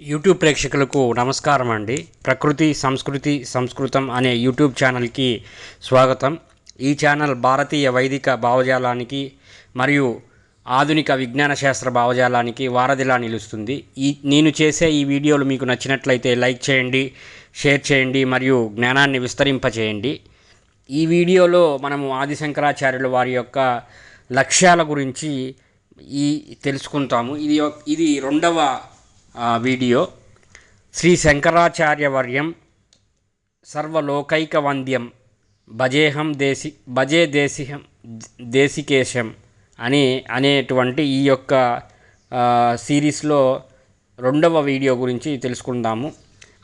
YouTube ప్రేక్షకులకు నమస్కారం అండి. ప్రకృతి సంస్కృతి సంస్కృతం అనే యూట్యూబ్ ఛానల్కి స్వాగతం. ఈ ఛానల్ భారతీయ వైదిక భావజాలానికి మరియు ఆధునిక విజ్ఞాన శాస్త్ర భావజాలానికి వారధిలా నిలుస్తుంది. ఈ నేను చేసే ఈ వీడియోలు మీకు నచ్చినట్లయితే లైక్ చేయండి షేర్ చేయండి మరియు జ్ఞానాన్ని విస్తరింపచేయండి. ఈ వీడియోలో మనము ఆదిశంకరాచార్యుల వారి యొక్క లక్ష్యాల గురించి ఈ తెలుసుకుంటాము. ఇది ఇది రెండవ వీడియో శ్రీ శంకరాచార్యవర్యం సర్వలోకైక వంద్యం భజేహం దేశి భజే దేశిహం దేశికేశం అని అనేటువంటి ఈ యొక్క సిరీస్లో రెండవ వీడియో గురించి తెలుసుకుందాము.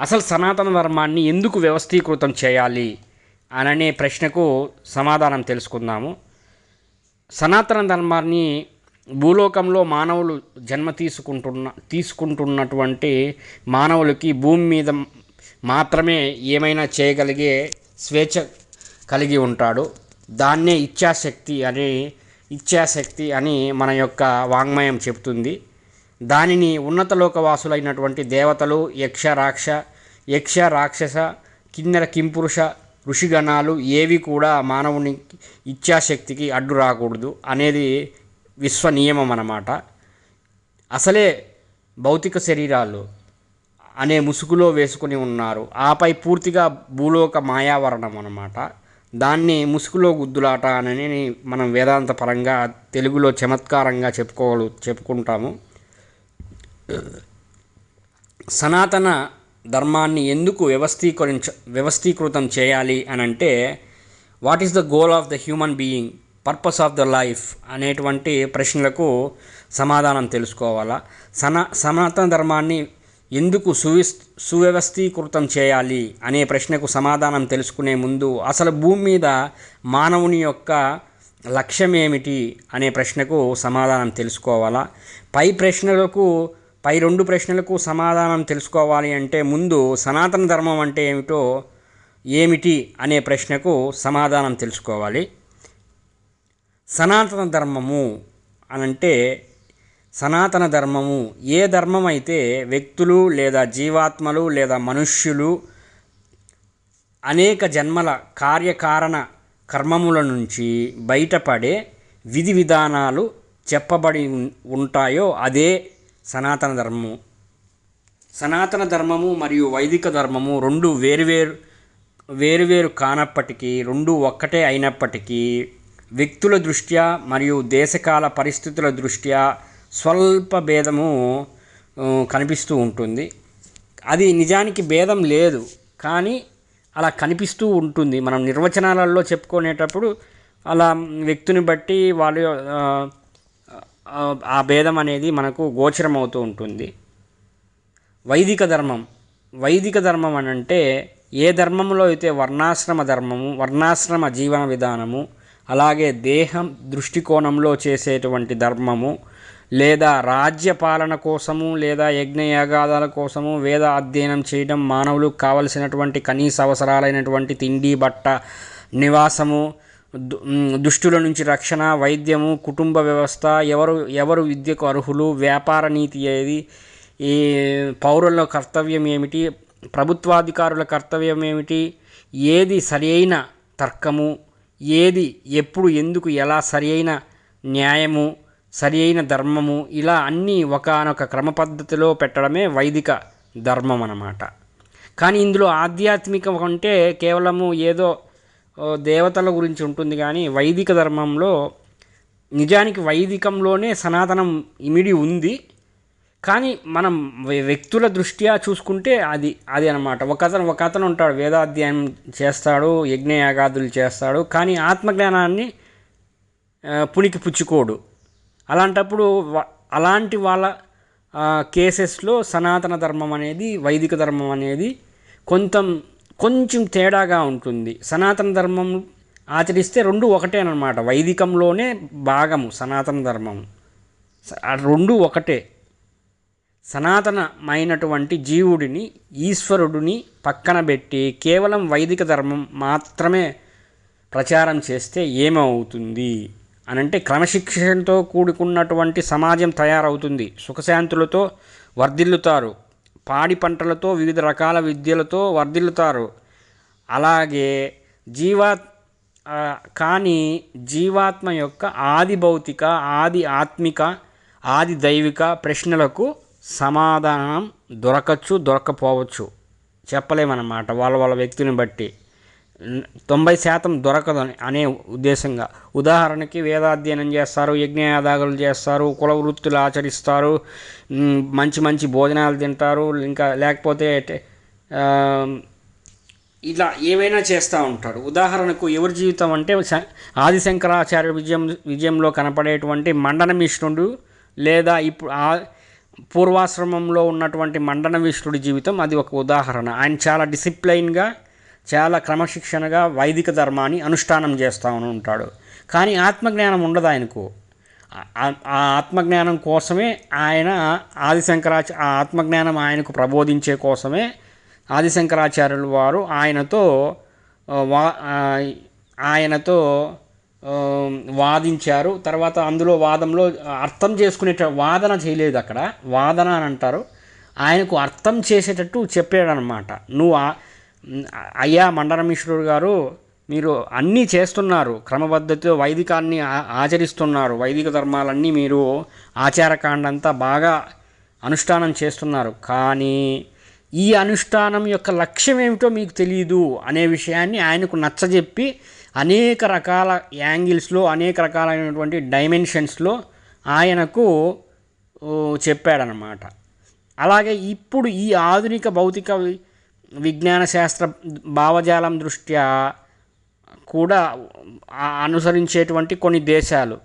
అసలు సనాతన ధర్మాన్ని ఎందుకు వ్యవస్థీకృతం చేయాలి అననే ప్రశ్నకు సమాధానం తెలుసుకుందాము. సనాతన ధర్మాన్ని భూలోకంలో మానవులు జన్మ తీసుకుంటున్న తీసుకుంటున్నటువంటి మానవులకి భూమి మీద మాత్రమే ఏమైనా చేయగలిగే స్వేచ్ఛ కలిగి ఉంటాడు. దాన్నే ఇచ్ఛాశక్తి అని ఇచ్ఛాశక్తి అని మన యొక్క వాంగ్మయం చెప్తుంది దానిని ఉన్నత లోకవాసులైనటువంటి దేవతలు యక్ష రాక్ష యక్ష రాక్షస కిన్నెర కింపురుష ఋషిగణాలు ఏవి కూడా మానవుని ఇచ్ఛాశక్తికి అడ్డు రాకూడదు అనేది విశ్వ నియమం అన్నమాట అసలే భౌతిక శరీరాలు అనే ముసుగులో వేసుకుని ఉన్నారు. ఆపై పూర్తిగా భూలోక మాయావరణం అన్నమాట దాన్ని ముసుగులో గుద్దులాట అని మనం వేదాంత పరంగా తెలుగులో చమత్కారంగా చెప్పుకోగలు చెప్పుకుంటాము. సనాతన ధర్మాన్ని ఎందుకు వ్యవస్థీకరించ వ్యవస్థీకృతం చేయాలి అని అంటే what is the goal of the human being? Purpose of the life అనేటువంటి ప్రశ్నలకు సమాధానం తెలుసుకోవాలా? సనా సనాతన ధర్మాన్ని ఎందుకు సువిస్ సువ్యవస్థీకృతం చేయాలి అనే ప్రశ్నకు సమాధానం తెలుసుకునే ముందు అసలు భూమి మీద మానవుని యొక్క లక్ష్యం ఏమిటి అనే ప్రశ్నకు సమాధానం తెలుసుకోవాలా? పై ప్రశ్నలకు పై రెండు ప్రశ్నలకు సమాధానం తెలుసుకోవాలి అంటే ముందు సనాతన ధర్మం అంటే ఏమిటో ఏమిటి అనే ప్రశ్నకు సమాధానం తెలుసుకోవాలి. సనాతన ధర్మము అనంటే సనాతన ధర్మము. ఏ ధర్మం అయితే వ్యక్తులు లేదా జీవాత్మలు లేదా మనుష్యులు అనేక జన్మల కార్యకారణ కర్మముల నుంచి బయటపడే విధి విధానాలు చెప్పబడి ఉంటాయో అదే సనాతన ధర్మము. సనాతన ధర్మము మరియు వైదిక ధర్మము రెండు వేరువేరు వేరువేరు కానప్పటికీ రెండు ఒక్కటే అయినప్పటికీ వ్యక్తుల దృష్ట్యా మరియు దేశకాల పరిస్థితుల దృష్ట్యా స్వల్ప భేదము కనిపిస్తూ ఉంటుంది. అది నిజానికి భేదం లేదు కానీ అలా కనిపిస్తూ ఉంటుంది. మనం నిర్వచనాలలో చెప్పుకునేటప్పుడు అలా వ్యక్తిని బట్టి వాళ్ళ ఆ, ఆ భేదం అనేది మనకు గోచరమవుతూ ఉంటుంది. వైదిక ధర్మం. వైదిక ధర్మం అని అంటే ఏ ధర్మంలో అయితే వర్ణాశ్రమ ధర్మము వర్ణాశ్రమ జీవన విధానము అలాగే దేహం దృష్టికోణంలో చేసేటువంటి ధర్మము లేదా రాజ్య పాలన కోసము లేదా యజ్ఞయాగాదాల కోసము వేద అధ్యయనం చేయడం మానవులకు కావలసినటువంటి కనీస అవసరాలైనటువంటి తిండి బట్ట నివాసము దు- దుష్టుల నుంచి రక్షణ వైద్యము కుటుంబ వ్యవస్థ ఎవరు ఎవరు విద్యకు అర్హులు వ్యాపార నీతి ఏది ఈ పౌరుల కర్తవ్యం ఏమిటి ప్రభుత్వాధికారుల కర్తవ్యం ఏమిటి ఏది సరైన తర్కము ఏది ఎప్పుడు ఎందుకు ఎలా సరియైన న్యాయము సరియైన ధర్మము ఇలా అన్నీ ఒకానొక క్రమ పద్ధతిలో పెట్టడమే వైదిక ధర్మం అన్నమాట కానీ ఇందులో ఆధ్యాత్మికం అంటే కేవలము ఏదో దేవతల గురించి ఉంటుంది కానీ వైదిక ధర్మంలో నిజానికి వైదికంలోనే సనాతనం ఇమిడి ఉంది. కానీ మనం వ్యక్తుల దృష్ట్యా చూసుకుంటే అది అది అనమాట ఒక అతను ఒక అతను ఉంటాడు వేదాధ్యయనం చేస్తాడు యజ్ఞయాగాదులు చేస్తాడు కానీ ఆత్మజ్ఞానాన్ని పుణికి పుచ్చుకోడు. అలాంటప్పుడు అలాంటి వాళ్ళ కేసెస్లో సనాతన ధర్మం అనేది వైదిక ధర్మం అనేది కొంత కొంచెం తేడాగా ఉంటుంది. సనాతన ధర్మం ఆచరిస్తే రెండు ఒకటేనమాట వైదికంలోనే భాగము సనాతన ధర్మం. రెండు ఒకటే. సనాతనమైనటువంటి జీవుడిని ఈశ్వరుడిని పక్కన పెట్టి కేవలం వైదిక ధర్మం మాత్రమే ప్రచారం చేస్తే ఏమవుతుంది? అనంటే క్రమశిక్షణతో కూడుకున్నటువంటి సమాజం తయారవుతుంది. సుఖశాంతులతో వర్ధిల్లుతారు. పాడి పంటలతో వివిధ రకాల విద్యలతో వర్ధిల్లుతారు. అలాగే జీవా కానీ జీవాత్మ యొక్క ఆది భౌతిక ఆది ఆత్మిక ఆది దైవిక ప్రశ్నలకు సమాధానం దొరకచ్చు దొరకపోవచ్చు. చెప్పలేమన్నమాట. వాళ్ళ వాళ్ళ వ్యక్తిని బట్టి. తొంభై శాతం దొరకదు అనే ఉద్దేశంగా. ఉదాహరణకి వేదాధ్యయనం చేస్తారు యజ్ఞయాదాగులు చేస్తారు కుల వృత్తులు ఆచరిస్తారు మంచి మంచి భోజనాలు తింటారు ఇంకా లేకపోతే ఇలా ఏవైనా చేస్తూ ఉంటాడు. ఉదాహరణకు ఎవరి జీవితం అంటే ఆదిశంకరాచార్య విజయం విజయంలో కనపడేటువంటి మండన మిశ్రుడు లేదా ఇప్పుడు పూర్వాశ్రమంలో ఉన్నటువంటి మండన విష్ణుడి జీవితం అది ఒక ఉదాహరణ. ఆయన చాలా డిసిప్లైన్గా చాలా క్రమశిక్షణగా వైదిక ధర్మాన్ని అనుష్ఠానం చేస్తూ ఉంటాడు. కానీ ఆత్మజ్ఞానం ఉండదు ఆయనకు. ఆ- ఆత్మజ్ఞానం కోసమే ఆయన ఆదిశంకరాచ ఆ ఆత్మజ్ఞానం ఆయనకు ప్రబోధించే కోసమే ఆదిశంకరాచార్యుల వారు ఆయనతో వా ఆయనతో వాదించారు. తర్వాత అందులో వాదంలో అర్థం చేసుకునేట వాదన చేయలేదు అక్కడ. వాదన అని అంటారు. ఆయనకు అర్థం చేసేటట్టు చెప్పాడనమాట నువ్వు అయ్యా మండనమిశ్రుడు గారు మీరు అన్నీ చేస్తున్నారు. క్రమపద్ధతిలో వైదికాన్ని ఆచరిస్తున్నారు. వైదిక ధర్మాలన్నీ మీరు ఆచారకాండ అంతా బాగా అనుష్ఠానం చేస్తున్నారు. కానీ ఈ అనుష్ఠానం యొక్క లక్ష్యం ఏమిటో మీకు తెలియదు అనే విషయాన్ని ఆయనకు నచ్చజెప్పి అనేక రకాల యాంగిల్స్లో అనేక రకాలైనటువంటి డైమెన్షన్స్లో ఆయనకు చెప్పాడనమాట అలాగే ఇప్పుడు ఈ ఆధునిక భౌతిక విజ్ఞాన శాస్త్ర భావజాలం దృష్ట్యా కూడా అనుసరించేటువంటి కొన్ని దేశాలు.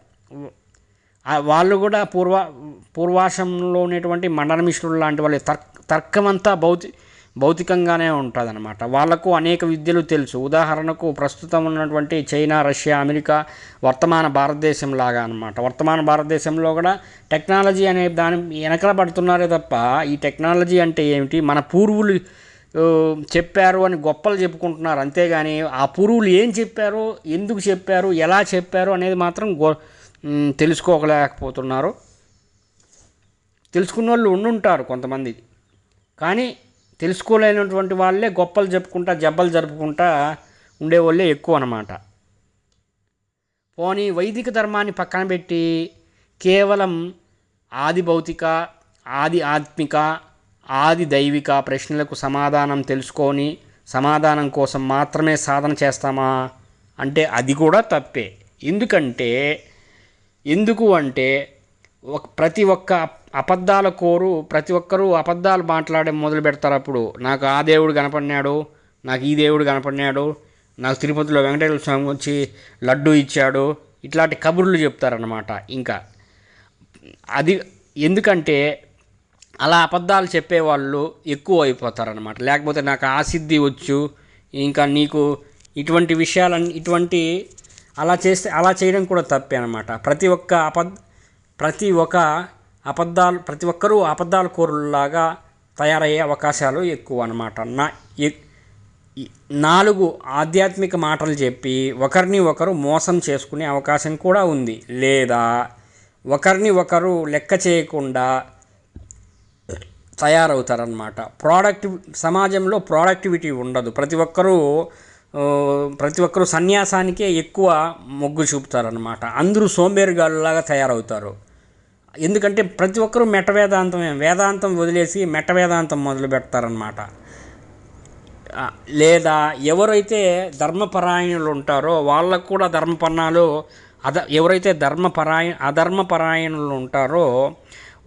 వాళ్ళు కూడా పూర్వ పూర్వాశంలో ఉన్నటువంటి మండన మిశ్రులు లాంటి వాళ్ళు తర్క తర్కమంతా భౌతి భౌతికంగానే ఉంటుందన్నమాట. వాళ్ళకు అనేక విద్యలు తెలుసు. ఉదాహరణకు ప్రస్తుతం ఉన్నటువంటి చైనా రష్యా అమెరికా వర్తమాన భారతదేశం లాగా అనమాట వర్తమాన భారతదేశంలో కూడా టెక్నాలజీ అనే దాని వెనకల పడుతున్నారే తప్ప ఈ టెక్నాలజీ అంటే ఏమిటి? మన పూర్వులు చెప్పారు అని గొప్పలు చెప్పుకుంటున్నారు. అంతేగాని ఆ పూర్వులు ఏం చెప్పారు? ఎందుకు చెప్పారు? ఎలా చెప్పారు? అనేది మాత్రం గో తెలుసుకోగలేకపోతున్నారు తెలుసుకోలేకపోతున్నారు. తెలుసుకున్న వాళ్ళు ఉండుంటారు కొంతమంది. కానీ తెలుసుకోలేనటువంటి వాళ్ళే గొప్పలు చెప్పుకుంటా జబ్బలు జరుపుకుంటా ఉండేవాళ్ళే ఎక్కువ అన్నమాట. పోనీ వైదిక ధర్మాన్ని పక్కన పెట్టి కేవలం ఆది భౌతిక ఆది ఆత్మిక ఆది దైవిక ప్రశ్నలకు సమాధానం తెలుసుకొని సమాధానం కోసం మాత్రమే సాధన చేస్తామా? అంటే అది కూడా తప్పే. ఎందుకంటే ఎందుకు అంటే ప్రతి ఒక్క అబద్ధాల కోరు ప్రతి ఒక్కరూ అబద్ధాలు మాట్లాడే మొదలు పెడతారు అప్పుడు. నాకు ఆ దేవుడు కనపడినాడు నాకు ఈ దేవుడు కనపడినాడు నాకు తిరుపతిలో వెంకటేశ్వర స్వామి వచ్చి లడ్డు ఇచ్చాడు ఇట్లాంటి కబుర్లు చెప్తారన్నమాట ఇంకా. అది ఎందుకంటే అలా అబద్ధాలు చెప్పేవాళ్ళు ఎక్కువ అయిపోతారనమాట లేకపోతే నాకు ఆ సిద్ధి వచ్చు ఇంకా నీకు ఇటువంటి విషయాలన్నీ ఇటువంటి అలా చేస్తే అలా చేయడం కూడా తప్పే అనమాట ప్రతి ఒక్క అబద్ధ ప్రతి ఒక్క అబద్ధాలు ప్రతి ఒక్కరూ అబద్ధాల కోరులాగా తయారయ్యే అవకాశాలు ఎక్కువ అనమాట నా ఎ- నాలుగు ఆధ్యాత్మిక మాటలు చెప్పి ఒకరిని ఒకరు మోసం చేసుకునే అవకాశం కూడా ఉంది. లేదా ఒకరిని ఒకరు లెక్క చేయకుండా తయారవుతారనమాట ప్రోడక్ట్ సమాజంలో ప్రోడక్టివిటీ ఉండదు. ప్రతి ఒక్కరూ ప్రతి ఒక్కరు సన్యాసానికే ఎక్కువ మొగ్గు చూపుతారనమాట అందరూ సోంబేరుగాళ్ళలాగా తయారవుతారు. ఎందుకంటే ప్రతి ఒక్కరూ మెట్ట వేదాంతమే వేదాంతం వదిలేసి మెట్ట వేదాంతం మొదలు పెడతారనమాట లేదా ఎవరైతే ధర్మపరాయణులు ఉంటారో వాళ్ళకు కూడా ధర్మపన్నాలు అద ఎవరైతే ధర్మపరాయ అధర్మపరాయణులు ఉంటారో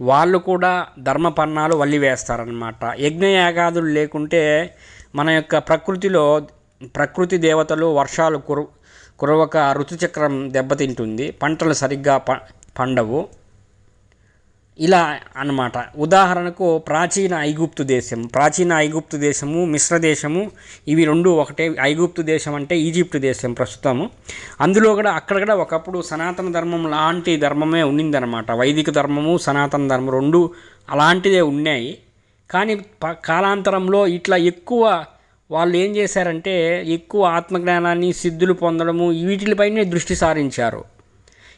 వాళ్ళు కూడా ధర్మపన్నాలు వల్లి వేస్తారనమాట యజ్ఞయాగాదులు లేకుంటే మన యొక్క ప్రకృతిలో ప్రకృతి దేవతలు వర్షాలు కురు కురవక ఋతుచక్రం దెబ్బతింటుంది. పంటలు సరిగ్గా ప పండవు. ఇలా అన్నమాట. ఉదాహరణకు ప్రాచీన ఐగుప్తు దేశం. ప్రాచీన ఐగుప్తు దేశము మిశ్ర దేశము ఇవి రెండు ఒకటే. ఐగుప్తు దేశం అంటే ఈజిప్ట్ దేశం ప్రస్తుతము అందులో కూడా అక్కడ కూడా ఒకప్పుడు సనాతన ధర్మం లాంటి ధర్మమే ఉండిందనమాట వైదిక ధర్మము సనాతన ధర్మం రెండు అలాంటిదే ఉన్నాయి. కానీ ప కాలాంతరంలో ఇట్లా ఎక్కువ వాళ్ళు ఏం చేశారంటే ఎక్కువ ఆత్మజ్ఞానాన్ని సిద్ధులు పొందడము వీటిపైనే దృష్టి సారించారు.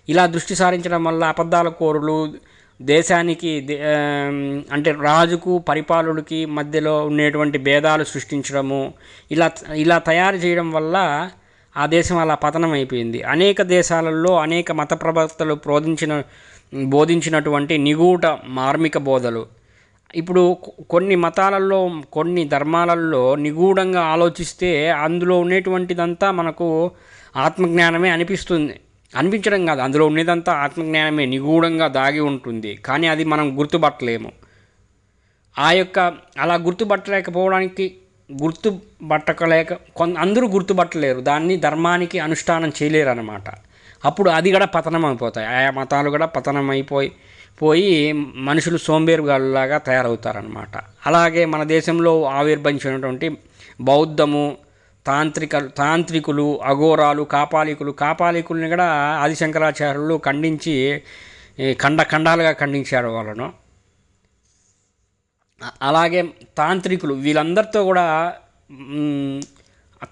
ఇలా దృష్టి సారించడం వల్ల అబద్ధాల కోరులు దేశానికి దే- అంటే రాజుకు పరిపాలకుడికి మధ్యలో ఉండేటువంటి భేదాలు సృష్టించడము ఇలా ఇలా తయారు చేయడం వల్ల ఆ దేశం అలా పతనం అయిపోయింది. అనేక దేశాలలో అనేక మత ప్రవక్తలు బోధించిన బోధించినటువంటి నిగూఢ మార్మిక బోధలు. ఇప్పుడు కొన్ని మతాలలో కొన్ని ధర్మాలలో నిగూఢంగా ఆలోచిస్తే అందులో ఉండేటువంటిదంతా మనకు ఆత్మజ్ఞానమే అనిపిస్తుంది. అనిపించడం కాదు. అందులో ఉండేదంతా ఆత్మజ్ఞానమే నిగూఢంగా దాగి ఉంటుంది. కానీ అది మనం గుర్తుపట్టలేము. ఆ యొక్క అలా గుర్తుపట్టలేకపోవడానికి గుర్తుపట్టకలేక కొంత అందరూ గుర్తుపట్టలేరు. దాన్ని ధర్మానికి అనుష్ఠానం చేయలేరు అనమాట అప్పుడు అది కూడా పతనం అయిపోతాయి ఆయా మతాలు కూడా పతనం అయిపోయి పోయి మనుషులు సోంబేరుగాళ్ళలాగా తయారవుతారనమాట అలాగే మన దేశంలో ఆవిర్భవించినటువంటి బౌద్ధము తాంత్రిక తాంత్రికులు అఘోరాలు కాపాలికులు కాపాలికుల్ని కూడా ఆదిశంకరాచార్యులు ఖండించి ఖండ ఖండాలుగా ఖండించారు వాళ్ళను. అలాగే తాంత్రికులు వీళ్ళందరితో కూడా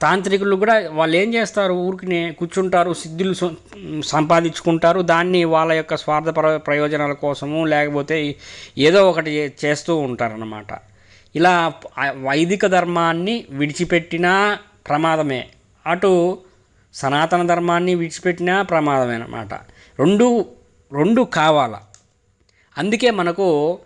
తాంత్రికులు కూడా వాళ్ళు ఏం చేస్తారు? ఊరికినే కూర్చుంటారు సిద్ధులు సంపాదించుకుంటారు. దాన్ని వాళ్ళ యొక్క స్వార్థపర ప్రయోజనాల కోసము లేకపోతే ఏదో ఒకటి చేస్తూ ఉంటారన్నమాట. ఇలా వైదిక ధర్మాన్ని విడిచిపెట్టినా ప్రమాదమే. అటు సనాతన ధర్మాన్ని విడిచిపెట్టినా ప్రమాదమే అన్నమాట. రెండు రెండు కావాల. అందుకే మనకు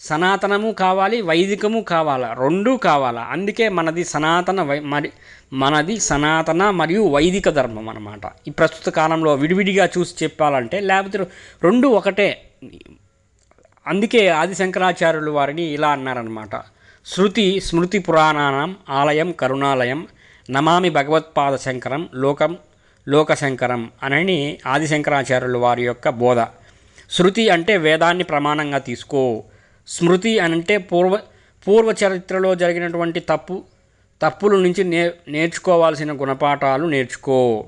సనాతనము కావాలి వైదికము కావాలా. రెండూ కావాలా. అందుకే మనది సనాతన వై మరి మనది సనాతన మరియు వైదిక ధర్మం అనమాట ఈ ప్రస్తుత కాలంలో విడివిడిగా చూసి చెప్పాలంటే లేకపోతే రెండు ఒకటే. అందుకే ఆది శంకరాచార్యులు వారిని ఇలా అన్నారనమాట శృతి స్మృతి పురాణానం ఆలయం కరుణాలయం నమామి భగవత్పాద శంకరం లోకం లోకశంకరం అనని ఆది శంకరాచార్యులు వారి యొక్క బోధ. శృతి అంటే వేదాన్ని ప్రమాణంగా తీసుకో. స్మృతి అంటే పూర్వ పూర్వ చరిత్రలో జరిగినటువంటి తప్పు తప్పుల నుంచి నే నేర్చుకోవాల్సిన గుణపాఠాలు నేర్చుకో.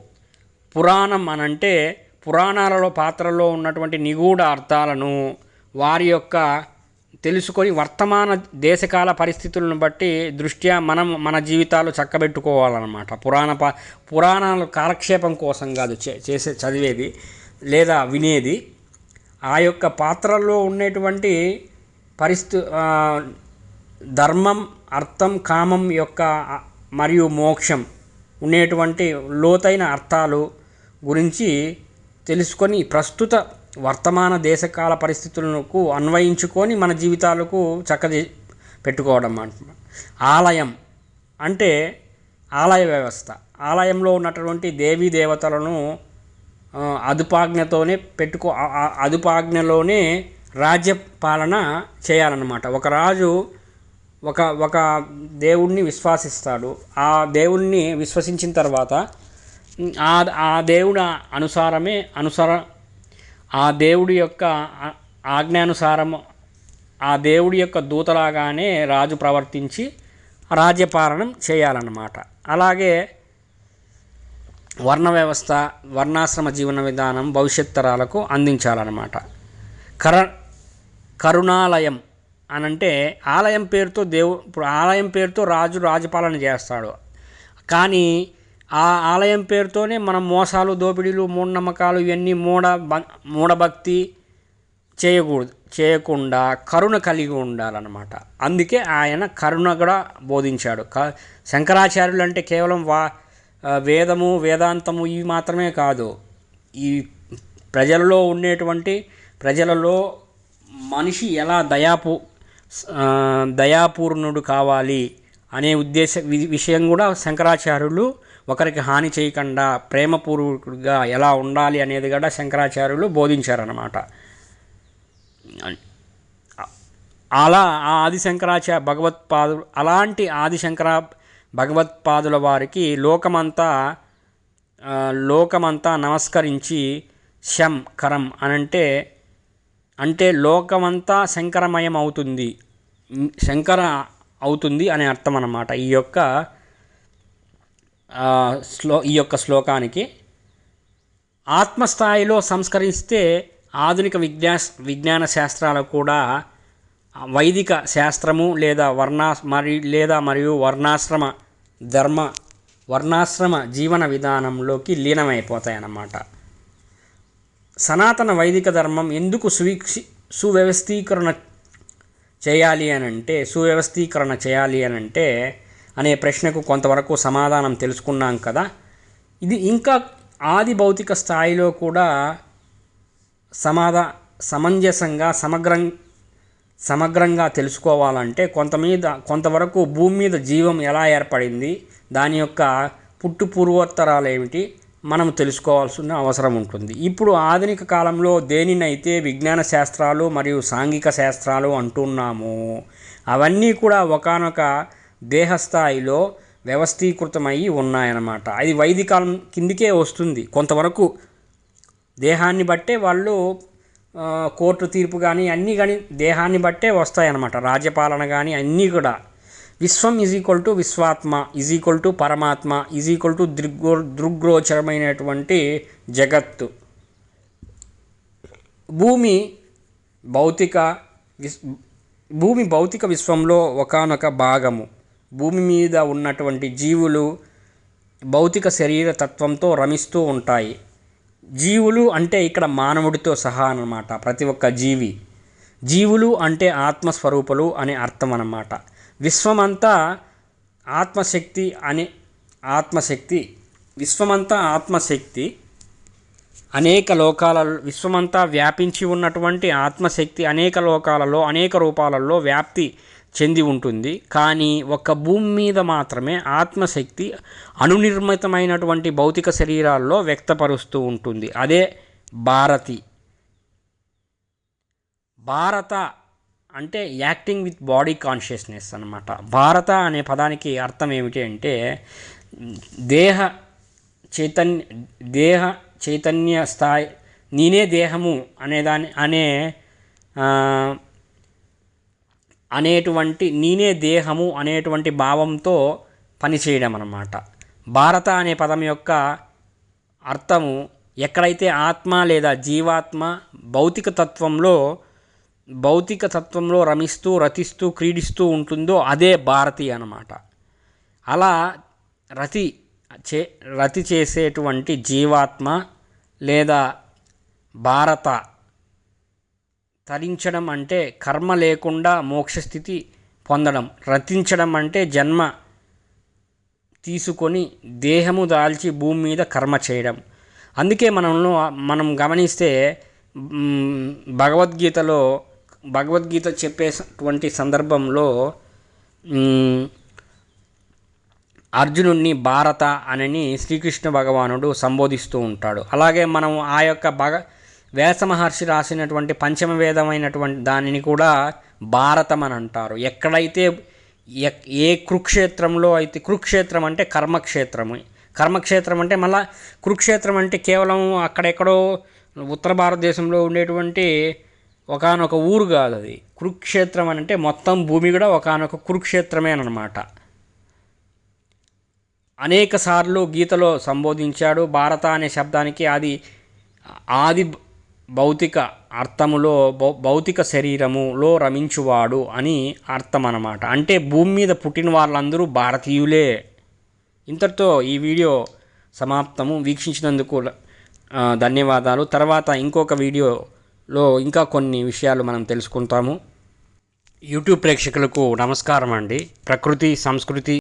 పురాణం అనంటే పురాణాలలో పాత్రలో ఉన్నటువంటి నిగూఢ అర్థాలను వారి యొక్క తెలుసుకొని వర్తమాన దేశకాల పరిస్థితులను బట్టి దృష్ట్యా మనం మన జీవితాలు చక్కబెట్టుకోవాలన్నమాట. పురాణ ప పురాణాలు కాలక్షేపం కోసం కాదు చే- చేసే చదివేది లేదా వినేది. ఆ యొక్క పాత్రల్లో ఉండేటువంటి పరిస్థి ధర్మం అర్థం కామం యొక్క మరియు మోక్షం ఉండేటువంటి లోతైన అర్థాలు గురించి తెలుసుకొని ప్రస్తుత వర్తమాన దేశకాల పరిస్థితులకు అన్వయించుకొని మన జీవితాలకు చక్కది పెట్టుకోవడం అంటున్నాం ఆలయం అంటే ఆలయ వ్యవస్థ. ఆలయంలో ఉన్నటువంటి దేవీ దేవతలను అదుపాజ్ఞతోనే పెట్టుకో అదుపాజ్ఞలోనే రాజ్య పాలన చేయాలన్నమాట. ఒక రాజు ఒక ఒక దేవుణ్ణి విశ్వాసిస్తాడు. ఆ దేవుణ్ణి విశ్వసించిన తర్వాత ఆ ఆ దేవుడు అనుసారమే అనుసర ఆ దేవుడి యొక్క ఆజ్ఞానుసారము ఆ దేవుడి యొక్క దూతలాగానే రాజు ప్రవర్తించి రాజ్యపాలనం చేయాలన్నమాట. అలాగే వర్ణ వ్యవస్థ వర్ణాశ్రమ జీవన విధానం భవిష్యత్ తరాలకు అందించాలన్నమాట. కర కరుణాలయం అనంటే ఆలయం పేరుతో దేవు ఇప్పుడు ఆలయం పేరుతో రాజు రాజపాలన చేస్తాడు. కానీ ఆ ఆలయం పేరుతోనే మనం మోసాలు దోపిడీలు మూఢనమ్మకాలు ఇవన్నీ మూఢ మూఢభక్తి చేయకూడదు చేయకుండా కరుణ కలిగి ఉండాలన్నమాట. అందుకే ఆయన కరుణ కూడా బోధించాడు. క శంకరాచార్యులు అంటే కేవలం వా వేదము వేదాంతము ఇవి మాత్రమే కాదు. ఈ ప్రజలలో ఉండేటువంటి ప్రజలలో మనిషి ఎలా దయాపు దయాపూర్ణుడు కావాలి అనే ఉద్దేశ వి- విషయం కూడా శంకరాచార్యులు ఒకరికి హాని చేయకుండా ప్రేమపూర్వకుడిగా ఎలా ఉండాలి అనేది కూడా శంకరాచార్యులు బోధించారనమాట అలా ఆ ఆది శంకరాచార్య భగవత్పాదు అలాంటి ఆదిశంకర భగవత్పాదుల వారికి లోకమంతా లోకమంతా నమస్కరించి శం కరం అనంటే అంటే లోకమంతా శంకరమయం అవుతుంది. శంకర అవుతుంది అనే అర్థం అన్నమాట ఈ యొక్క శ్లో ఈ యొక్క శ్లోకానికి ఆత్మస్థాయిలో సంస్కరిస్తే ఆధునిక విజ్ఞా విజ్ఞాన శాస్త్రాలు కూడా వైదిక శాస్త్రము లేదా వర్ణా మరి లేదా మరియు వర్ణాశ్రమ ధర్మ వర్ణాశ్రమ జీవన విధానంలోకి లీనమైపోతాయి అన్నమాట సనాతన వైదిక ధర్మం ఎందుకు సువీక్షి సువ్యవస్థీకరణ చేయాలి అని అంటే సువ్యవస్థీకరణ చేయాలి అని అంటే అనే ప్రశ్నకు కొంతవరకు సమాధానం తెలుసుకున్నాం కదా. ఇది ఇంకా ఆది భౌతిక స్థాయిలో కూడా సమాధా సమంజసంగా సమగ్రం సమగ్రంగా తెలుసుకోవాలంటే కొంత మీద కొంతవరకు భూమి మీద జీవం ఎలా ఏర్పడింది దాని యొక్క పుట్టు పూర్వోత్తరాలు ఏమిటి మనం తెలుసుకోవాల్సిన అవసరం ఉంటుంది. ఇప్పుడు ఆధునిక కాలంలో దేనినైతే విజ్ఞాన శాస్త్రాలు మరియు సాంఘిక శాస్త్రాలు అంటున్నాము అవన్నీ కూడా ఒకనొక దేహస్థాయిలో వ్యవస్థీకృతమై ఉన్నాయన్నమాట. అది వైదికాలం కిందికే వస్తుంది. కొంతవరకు దేహాన్ని బట్టే వాళ్ళు కోర్టు తీర్పు కానీ అన్నీ కానీ దేహాన్ని బట్టే వస్తాయన్నమాట. రాజ్యపాలన కానీ అన్నీ కూడా. విశ్వం ఈజ్ ఈక్వల్ టు విశ్వాత్మ ఈజ్ ఈక్వల్ టు పరమాత్మ ఈజ్ ఈక్వల్ టు దృగ్గో దృగ్గోచరమైనటువంటి జగత్తు. భూమి భౌతిక విస్ భూమి భౌతిక విశ్వంలో ఒకానొక భాగము. భూమి మీద ఉన్నటువంటి జీవులు భౌతిక శరీర తత్వంతో రమిస్తూ ఉంటాయి. జీవులు అంటే ఇక్కడ మానవుడితో సహా అన్నమాట ప్రతి ఒక్క జీవి. జీవులు అంటే ఆత్మస్వరూపులు అనే అర్థం అన్నమాట. విశ్వమంతా ఆత్మశక్తి అనే ఆత్మశక్తి విశ్వమంతా ఆత్మశక్తి అనేక లోకాలలో విశ్వమంతా వ్యాపించి ఉన్నటువంటి ఆత్మశక్తి అనేక లోకాలలో అనేక రూపాలలో వ్యాప్తి చెంది ఉంటుంది. కానీ ఒక్క భూమి మీద మాత్రమే ఆత్మశక్తి అణునిర్మితమైనటువంటి భౌతిక శరీరాల్లో వ్యక్తపరుస్తూ ఉంటుంది. అదే భారతి. భారత అంటే యాక్టింగ్ విత్ బాడీ కాన్షియస్నెస్ అనమాట భారత అనే పదానికి అర్థం ఏమిటి అంటే దేహ చైతన్య దేహ చైతన్య స్థాయి నేనే దేహము అనేదాని అనే అనేటువంటి నేనే దేహము అనేటువంటి భావంతో పనిచేయడం అన్నమాట. భారత అనే పదం యొక్క అర్థము ఎక్కడైతే ఆత్మ లేదా జీవాత్మ భౌతిక తత్వంలో భౌతిక తత్వంలో రమిస్తూ రతిస్తూ క్రీడిస్తూ ఉంటుందో అదే భారతి అన్నమాట. అలా రతి చే రతి చేసేటువంటి జీవాత్మ లేదా భారత తరించడం అంటే కర్మ లేకుండా మోక్షస్థితి పొందడం. రతించడం అంటే జన్మ తీసుకొని దేహము దాల్చి భూమి మీద కర్మ చేయడం. అందుకే మనల్ని మనం గమనిస్తే భగవద్గీతలో భగవద్గీత చెప్పేటువంటి సందర్భంలో అర్జునుడిని భారత అనని శ్రీకృష్ణ భగవానుడు సంబోధిస్తూ ఉంటాడు. అలాగే మనం ఆ యొక్క భగ వ్యాస మహర్షి రాసినటువంటి పంచమ వేదమైనటువంటి దానిని కూడా భారతం అని అంటారు. ఎక్కడైతే ఎక్- ఏ కురుక్షేత్రంలో అయితే కురుక్షేత్రం అంటే కర్మక్షేత్రము. కర్మక్షేత్రం అంటే మళ్ళా కురుక్షేత్రం అంటే కేవలం అక్కడెక్కడో ఉత్తర భారతదేశంలో ఉండేటువంటి ఒకానొక ఊరు కాదు అది. కురుక్షేత్రం అని అంటే మొత్తం భూమి కూడా ఒకానొక కురుక్షేత్రమే అనమాట అనేక సార్లు గీతలో సంబోధించాడు. భారత అనే శబ్దానికి అది ఆది భౌతిక అర్థములో భౌ భౌతిక శరీరములో రమించువాడు అని అర్థం అన్నమాట అంటే భూమి మీద పుట్టిన వాళ్ళందరూ భారతీయులే. ఇంతటితో ఈ వీడియో సమాప్తము. వీక్షించినందుకు ధన్యవాదాలు. తర్వాత ఇంకొక వీడియోలో ఇంకా కొన్ని విషయాలు మనం తెలుసుకుంటాము. యూట్యూబ్ ప్రేక్షకులకు నమస్కారం అండి ప్రకృతి సంస్కృతి